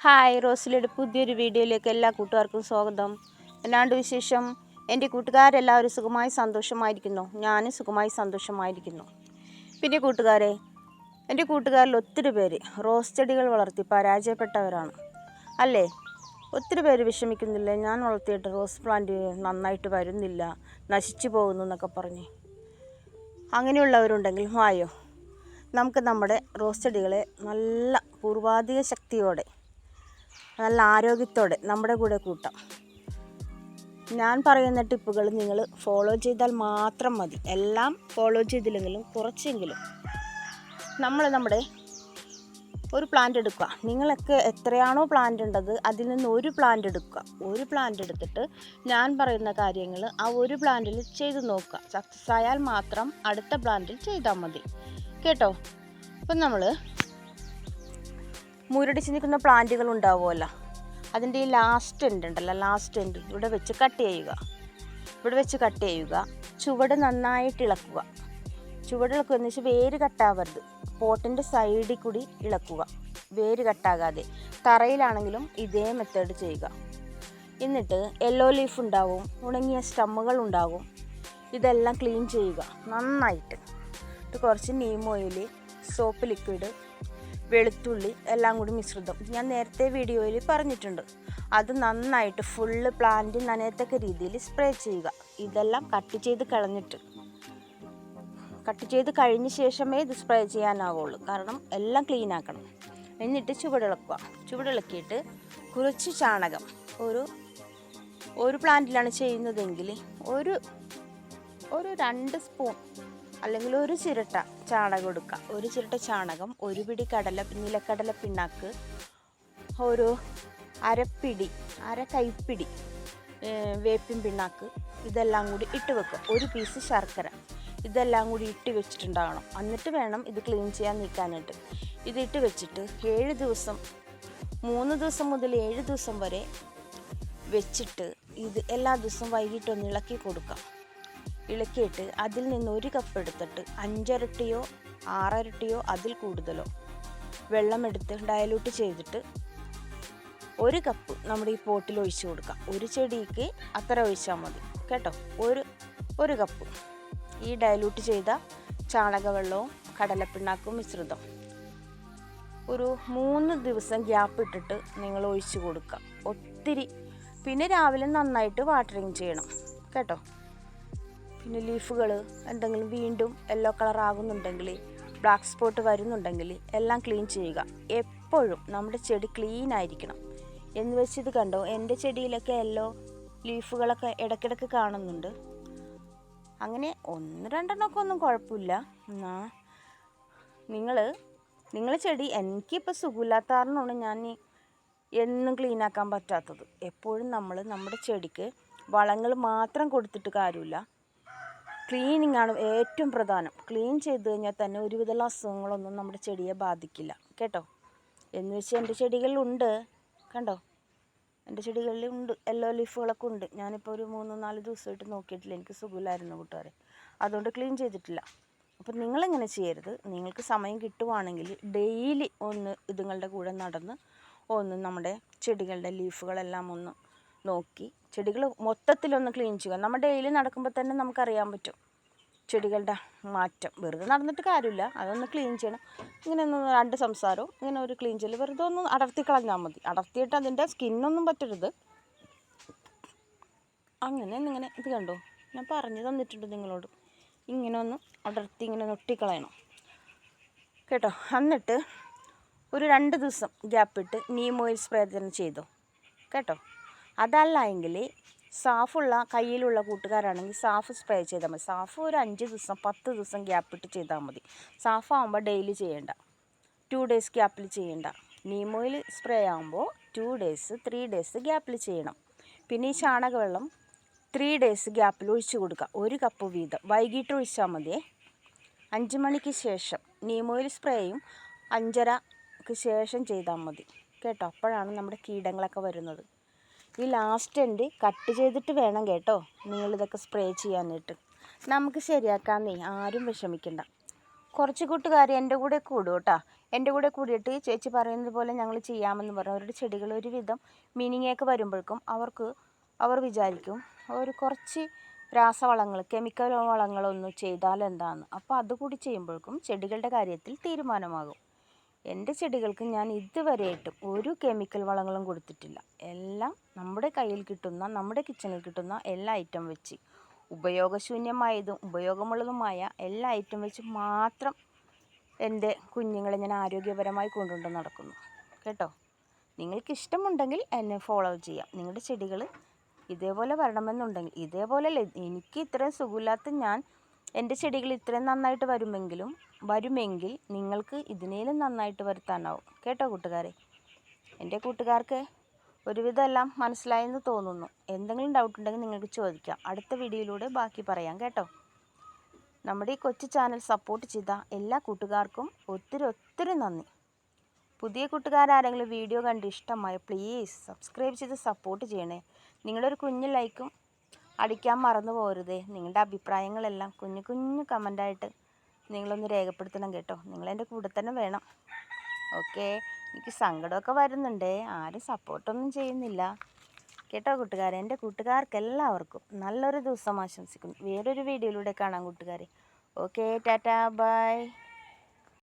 Hi റോസിലയുടെ പുതിയൊരു വീഡിയോയിലേക്ക് എല്ലാ കൂട്ടുകാർക്കും സ്വാഗതം. എന്നാണ്ട് വിശേഷം? എന്റെ കൂട്ടുകാരെല്ലാവരും സുഖമായി സന്തോഷമായിരിക്കുന്നു. ഞാനും സുഖമായി സന്തോഷമായിരിക്കുന്നു. പിന്നെ കൂട്ടുകാരെ എന്റെ കൂട്ടുകാരിൽ ഒത്തിരി പേര് റോസ് ചെടികൾ വളർത്തി പരാജയപ്പെട്ടവരാണ്. അല്ലേ? ഒത്തിരി പേര് വിഷമിക്കുന്നില്ല. ഞാൻ വളർത്തിയിട്ട് റോസ് പ്ലാന്റ് നന്നായിട്ട് വരുന്നില്ല നശിച്ചു പോകുന്നു എന്നൊക്കെ പറഞ്ഞ്. അങ്ങനെയുള്ളവരുണ്ടെങ്കിൽ വായോ. നമുക്ക് നമ്മുടെ റോസ് ചെടികളെ നല്ല പൂർവാധിക ശക്തിയോടെ നല്ല ആരോഗ്യത്തോടെ നമ്മുടെ കൂടെ കൂട്ടാം. ഞാൻ പറയുന്ന ടിപ്പുകൾ നിങ്ങൾ ഫോളോ ചെയ്താൽ മാത്രം മതി. എല്ലാം ഫോളോ ചെയ്തില്ലെങ്കിലും കുറച്ചെങ്കിലും നമ്മൾ നമ്മുടെ ഒരു പ്ലാന്റ് എടുക്കുക. നിങ്ങളൊക്കെ എത്രയാണോ പ്ലാന്റ് ഉണ്ടത് അതിൽ നിന്ന് ഒരു പ്ലാന്റ് എടുക്കുക. ഒരു പ്ലാന്റ് എടുത്തിട്ട് ഞാൻ പറയുന്ന കാര്യങ്ങൾ ആ ഒരു പ്ലാന്റിൽ ചെയ്ത് നോക്കുക. സക്സസ് ആയാൽ മാത്രം അടുത്ത പ്ലാന്റിൽ ചെയ്താൽ മതി. കേട്ടോ? അപ്പം നമ്മൾ മുരടിച്ച് നിൽക്കുന്ന പ്ലാന്റുകൾ ഉണ്ടാവുമല്ലോ അതിന്റെ ഈ ലാസ്റ്റ് എൻഡ് ഉണ്ടല്ലോ ലാസ്റ്റ് എൻഡ് ഇവിടെ വെച്ച് കട്ട് ചെയ്യുക. ഇവിടെ വെച്ച് കട്ട് ചെയ്യുക. ചുവട് നന്നായിട്ട് ഇളക്കുക. ചുവട് ഇളക്കുക എന്ന് വെച്ചാൽ വേര് കട്ടാവരുത് പോട്ടിന്റെ സൈഡിൽ കൂടി ഇളക്കുക. വേര് കട്ടാകാതെ തറയിലാണെങ്കിലും ഇതേ മെത്തേഡ് ചെയ്യുക. എന്നിട്ട് യെല്ലോ ലീഫ് ഉണ്ടാവും ഉണങ്ങിയ സ്റ്റമ്മുകൾ ഉണ്ടാകും ഇതെല്ലാം ക്ലീൻ ചെയ്യുക. നന്നായിട്ട്. കുറച്ച് നീം ഓയിൽ സോപ്പ് ലിക്വിഡ് വെളുത്തുള്ളി എല്ലാം കൂടി മിശ്രിതം ഞാൻ നേരത്തെ വീഡിയോയിൽ പറഞ്ഞിട്ടുണ്ട്. അത് നന്നായിട്ട് ഫുള്ള് പ്ലാന്റ് നനയത്തക്ക രീതിയിൽ സ്പ്രേ ചെയ്യുക. ഇതെല്ലാം കട്ട് ചെയ്ത് കളഞ്ഞിട്ട്. കട്ട് ചെയ്ത് കഴിഞ്ഞ ശേഷമേ ഇത് സ്പ്രേ ചെയ്യാനാവുള്ളൂ. കാരണം എല്ലാം ക്ലീൻ ആക്കണം. എന്നിട്ട് ചുവടിളക്കുക. ചുവടിളക്കിയിട്ട് കുറച്ച് ചാണകം. ഒരു ഒരു പ്ലാന്റിലാണ് ചെയ്യുന്നതെങ്കിൽ ഒരു ഒരു രണ്ട് സ്പൂൺ അല്ലെങ്കിൽ ഒരു ചിരട്ട ചാണകം എടുക്കുക ഒരു ചിരട്ട ചാണകം ഒരു പിടി കടല നിലക്കടല പിണ്ണാക്ക് ഒരു അരപ്പിടി അര കൈപ്പിടി വേപ്പിൻ പിണ്ണാക്ക് ഇതെല്ലാം കൂടി ഇട്ട് വെക്കുക ഒരു പീസ് ശർക്കര. ഇതെല്ലാം കൂടി ഇട്ട് വെച്ചിട്ടുണ്ടാകണം. എന്നിട്ട് വേണം ഇത് ക്ലീൻ ചെയ്യാൻ നിൽക്കാനായിട്ട് ഇതിട്ട് വെച്ചിട്ട് ഏഴ് ദിവസം മൂന്ന് ദിവസം മുതൽ ഏഴ് ദിവസം വരെ വെച്ചിട്ട് ഇത് എല്ലാ ദിവസവും വൈകിട്ട് ഒന്ന് ഇളക്കി കൊടുക്കാം. ഇളക്കിയിട്ട് അതിൽ നിന്ന് ഒരു കപ്പ് എടുത്തിട്ട് അഞ്ചരട്ടിയോ ആറരട്ടിയോ അതിൽ കൂടുതലോ വെള്ളമെടുത്ത് ഡയലൂട്ട് ചെയ്തിട്ട് ഒരു കപ്പ് നമ്മുടെ ഈ പോട്ടിൽ ഒഴിച്ചു കൊടുക്കാം. ഒരു ചെടിക്ക് അത്ര ഒഴിച്ചാൽ മതി. കേട്ടോ? ഒരു ഒരു കപ്പ് ഈ ഡയലൂട്ട് ചെയ്ത ചാണകവെള്ളവും കടലപ്പിണ്ണാക്കും മിശ്രിതം. ഒരു മൂന്ന് ദിവസം ഗ്യാപ്പ് ഇട്ടിട്ട് നിങ്ങൾ ഒഴിച്ചു കൊടുക്കുക ഒത്തിരി. പിന്നെ രാവിലെ നന്നായിട്ട് വാട്ടറിങ് ചെയ്യണം. കേട്ടോ? പിന്നെ ലീഫുകൾ എന്തെങ്കിലും വീണ്ടും യെല്ലോ കളർ ആകുന്നുണ്ടെങ്കിൽ ബ്ലാക്ക് സ്പോട്ട് വരുന്നുണ്ടെങ്കിൽ എല്ലാം ക്ലീൻ ചെയ്യുക. എപ്പോഴും നമ്മുടെ ചെടി ക്ലീൻ ആയിരിക്കണം. എന്ന് വെച്ച് ഇത് കണ്ടോ? എന്റെ ചെടിയിലൊക്കെ യെല്ലോ ലീഫുകളൊക്കെ ഇടയ്ക്കിടയ്ക്ക് കാണുന്നുണ്ട്. അങ്ങനെ ഒന്ന് രണ്ടെണ്ണമൊക്കെ ഒന്നും കുഴപ്പമില്ല. എന്നാ നിങ്ങൾ നിങ്ങളെ ചെടി എനിക്കിപ്പോൾ സുഖമില്ലാത്ത കാരണമാണ് ഞാൻ എന്നും ക്ലീൻ ആക്കാൻ പറ്റാത്തത്. എപ്പോഴും നമ്മൾ നമ്മുടെ ചെടിക്ക് വളങ്ങൾ മാത്രം കൊടുത്തിട്ട് കാര്യമില്ല. ക്ലീനിങ് ആണ് ഏറ്റവും പ്രധാനം. ക്ലീൻ ചെയ്ത് കഴിഞ്ഞാൽ തന്നെ ഒരുവിധമുള്ള അസുഖങ്ങളൊന്നും നമ്മുടെ ചെടിയെ ബാധിക്കില്ല. കേട്ടോ? എന്ന് വെച്ചാൽ എന്റെ ചെടികളിലുണ്ട്. കണ്ടോ? എന്റെ ചെടികളിൽ ഉണ്ട് എല്ലോ ലീഫുകളൊക്കെ ഉണ്ട്. ഞാനിപ്പോൾ ഒരു മൂന്ന് നാല് ദിവസമായിട്ട് നോക്കിയിട്ടില്ല. എനിക്ക് സുഖമില്ലായിരുന്നു കൂട്ടുകാരെ. അതുകൊണ്ട് ക്ലീൻ ചെയ്തിട്ടില്ല. അപ്പം നിങ്ങളെങ്ങനെ ചെയ്യരുത്? നിങ്ങൾക്ക് സമയം കിട്ടുവാണെങ്കിൽ ഡെയിലി ഒന്ന് ഇതുങ്ങളുടെ കൂടെ നടന്ന് ഒന്ന് നമ്മുടെ ചെടികളുടെ ലീഫുകളെല്ലാം ഒന്ന് നോക്കി. ചെടികൾ മൊത്തത്തിലൊന്ന് ക്ലീൻ ചെയ്യുക. നമ്മൾ ഡെയിലി നടക്കുമ്പോൾ തന്നെ നമുക്കറിയാൻ പറ്റും. ചെടികളുടെ മാറ്റം. വെറുതെ നടന്നിട്ട് കാര്യമില്ല. അതൊന്ന് ക്ലീൻ ചെയ്യണം. ഇങ്ങനെ ഒന്ന് രണ്ട് സംസാരവും ഇങ്ങനെ ഒരു ക്ലീൻ ചെയ്യൽ വെറുതെ ഒന്ന് അടർത്തി കളഞ്ഞാൽ മതി. അടർത്തിയിട്ട് അതിന്റെ സ്കിന്നൊന്നും പറ്റരുത്. അങ്ങനെ ഇങ്ങനെ ഇത് കണ്ടോ? ഞാൻ പറഞ്ഞു തന്നിട്ടുണ്ട് നിങ്ങളോട്. ഇങ്ങനെ ഒന്ന് അടർത്തി ഇങ്ങനെ നൊട്ടിക്കളയണം. കേട്ടോ? എന്നിട്ട് ഒരു രണ്ട് ദിവസം ഗ്യാപ്പിട്ട് നീം ഓയിൽ സ്പ്രേ തന്നെ ചെയ്തോ? കേട്ടോ? അതല്ല എങ്കിൽ സാഫുള്ള കയ്യിലുള്ള കൂട്ടുകാരാണെങ്കിൽ സാഫ് സ്പ്രേ ചെയ്താൽ മതി. സാഫ് ഒരു അഞ്ച് ദിവസം പത്ത് ദിവസം ഗ്യാപ്പിട്ട് ചെയ്താൽ മതി. സാഫ് ആകുമ്പോൾ ഡെയിലി ചെയ്യേണ്ട. ടു ഡേയ്സ് ഗ്യാപ്പിൽ ചെയ്യേണ്ട. നീമോയിൽ സ്പ്രേ ആകുമ്പോൾ ടു ഡേയ്സ് ത്രീ ഡേയ്സ് ഗ്യാപ്പിൽ ചെയ്യണം. പിന്നെ ഈ ചാണകവെള്ളം ത്രീ ഡേയ്സ് ഗ്യാപ്പിൽ ഒഴിച്ചു കൊടുക്കുക. ഒരു കപ്പ് വീതം. വൈകിട്ട് ഒഴിച്ചാൽ മതി അഞ്ച് മണിക്ക് ശേഷം നീമോയിൽ സ്പ്രേയും അഞ്ചരക്ക് ശേഷം ചെയ്താൽ മതി. കേട്ടോ? അപ്പോഴാണ് നമ്മുടെ കീടങ്ങളൊക്കെ വരുന്നത്. ഈ ലാസ്റ്റ് എൻഡ് കട്ട് ചെയ്തിട്ട് വേണം കേട്ടോ നിങ്ങളിതൊക്കെ സ്പ്രേ ചെയ്യാനായിട്ട്. നമുക്ക് ശരിയാക്കാമെന്നേ ആരും വിഷമിക്കണ്ട. കുറച്ച് കൂട്ടുകാർ എന്റെ കൂടെ കൂടും കേട്ടോ. എന്റെ കൂടെ കൂടിയിട്ട് ചേച്ചി പറയുന്നത് പോലെ ഞങ്ങൾ ചെയ്യാമെന്ന് പറഞ്ഞു അവരുടെ ചെടികൾ ഒരുവിധം മീനിങ്ങൊക്കെ വരുമ്പോഴേക്കും അവർക്ക് അവർ വിചാരിക്കും ഒരു കുറച്ച് രാസവളങ്ങൾ കെമിക്കൽ വളങ്ങളൊന്നും ചെയ്താൽ അപ്പോൾ അതുകൂടി ചെയ്യുമ്പോഴേക്കും ചെടികളുടെ കാര്യത്തിൽ തീരുമാനമാകും. എന്റെ ചെടികൾക്ക് ഞാൻ ഇതുവരെയായിട്ടും ഒരു കെമിക്കൽ വളങ്ങളും കൊടുത്തിട്ടില്ല. എല്ലാം നമ്മുടെ കയ്യിൽ കിട്ടുന്ന നമ്മുടെ കിച്ചണിൽ കിട്ടുന്ന എല്ലാ ഐറ്റം വെച്ച് ഉപയോഗശൂന്യമായതും ഉപയോഗമുള്ളതുമായ എല്ലാ ഐറ്റം വെച്ച് മാത്രം എന്റെ കുഞ്ഞുങ്ങളെ ഞാൻ ആരോഗ്യപരമായി കൊണ്ടുകൊണ്ട് നടക്കുന്നു. കേട്ടോ? നിങ്ങൾക്ക് ഇഷ്ടമുണ്ടെങ്കിൽ എന്നെ ഫോളോ ചെയ്യാം. നിങ്ങളുടെ ചെടികൾ ഇതേപോലെ വരണമെന്നുണ്ടെങ്കിൽ ഇതേപോലെ എനിക്ക് ഇത്രയും സുഖമില്ലാത്ത ഞാൻ എന്റെ ചെടികൾ ഇത്രയും നന്നായിട്ട് വരുമെങ്കിലും വരുമെങ്കിൽ നിങ്ങൾക്ക് ഇതിനേലും നന്നായിട്ട് വരുത്താനാവും. കേട്ടോ കൂട്ടുകാരെ? എന്റെ കൂട്ടുകാർക്ക് ഒരുവിധം എല്ലാം മനസ്സിലായെന്ന് തോന്നുന്നു. എന്തെങ്കിലും ഡൗട്ട് ഉണ്ടെങ്കിൽ നിങ്ങൾക്ക് ചോദിക്കാം. അടുത്ത വീഡിയോയിലൂടെ ബാക്കി പറയാം കേട്ടോ. നമ്മുടെ ഈ കൊച്ചു ചാനൽ സപ്പോർട്ട് ചെയ്ത എല്ലാ കൂട്ടുകാർക്കും ഒത്തിരി ഒത്തിരി നന്ദി. പുതിയ കൂട്ടുകാരാരെങ്കിലും വീഡിയോ കണ്ട് ഇഷ്ടമായ പ്ലീസ് സബ്സ്ക്രൈബ് ചെയ്ത് സപ്പോർട്ട് ചെയ്യണേ. നിങ്ങളുടെ ഒരു കുഞ്ഞു ലൈക്കും അടിക്കാൻ മറന്നു പോരുതേ നിങ്ങളുടെ അഭിപ്രായങ്ങളെല്ലാം കുഞ്ഞു കുഞ്ഞു കമന്റായിട്ട് നിങ്ങളൊന്ന് രേഖപ്പെടുത്തണം കേട്ടോ. നിങ്ങളെന്റെ കൂടെ തന്നെ വേണം. ഓക്കെ? എനിക്ക് സങ്കടമൊക്കെ വരുന്നുണ്ടേ. ആരും സപ്പോർട്ടൊന്നും ചെയ്യുന്നില്ല. കേട്ടോ കൂട്ടുകാരെ? എന്റെ കൂട്ടുകാർക്ക് എല്ലാവർക്കും നല്ലൊരു ദിവസം ആശംസിക്കുന്നു. വേറൊരു വീഡിയോയിലൂടെ കാണാം കൂട്ടുകാരെ. Okay tata bye.